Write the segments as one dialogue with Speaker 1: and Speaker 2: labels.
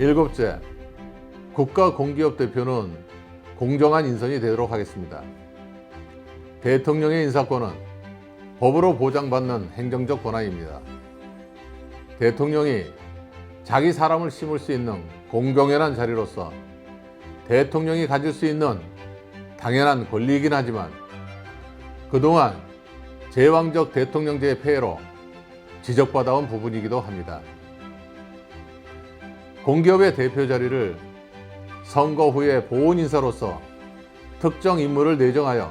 Speaker 1: 일곱째, 국가 공기업 대표는 공정한 인선이 되도록 하겠습니다. 대통령의 인사권은 법으로 보장받는 행정적 권한입니다. 대통령이 자기 사람을 심을 수 있는 공공연한 자리로서 대통령이 가질 수 있는 당연한 권리이긴 하지만 그동안 제왕적 대통령제의 폐해로 지적받아온 부분이기도 합니다. 공기업의 대표 자리를 선거 후에 보훈 인사로서 특정 인물을 내정하여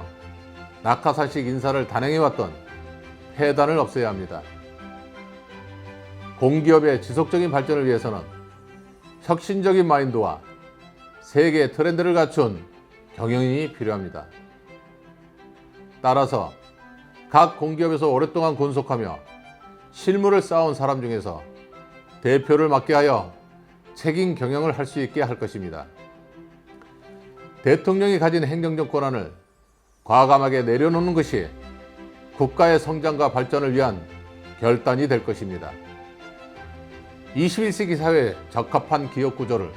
Speaker 1: 낙하사식 인사를 단행해왔던 폐단을 없애야 합니다. 공기업의 지속적인 발전을 위해서는 혁신적인 마인드와 세계 트렌드를 갖춘 경영인이 필요합니다. 따라서 각 공기업에서 오랫동안 군속하며 실무를 쌓아온 사람 중에서 대표를 맡게 하여 책임 경영을 할 수 있게 할 것입니다. 대통령이 가진 행정적 권한을 과감하게 내려놓는 것이 국가의 성장과 발전을 위한 결단이 될 것입니다. 21세기 사회에 적합한 기업 구조를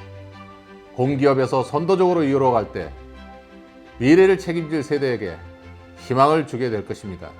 Speaker 1: 공기업에서 선도적으로 이루어갈 때 미래를 책임질 세대에게 희망을 주게 될 것입니다.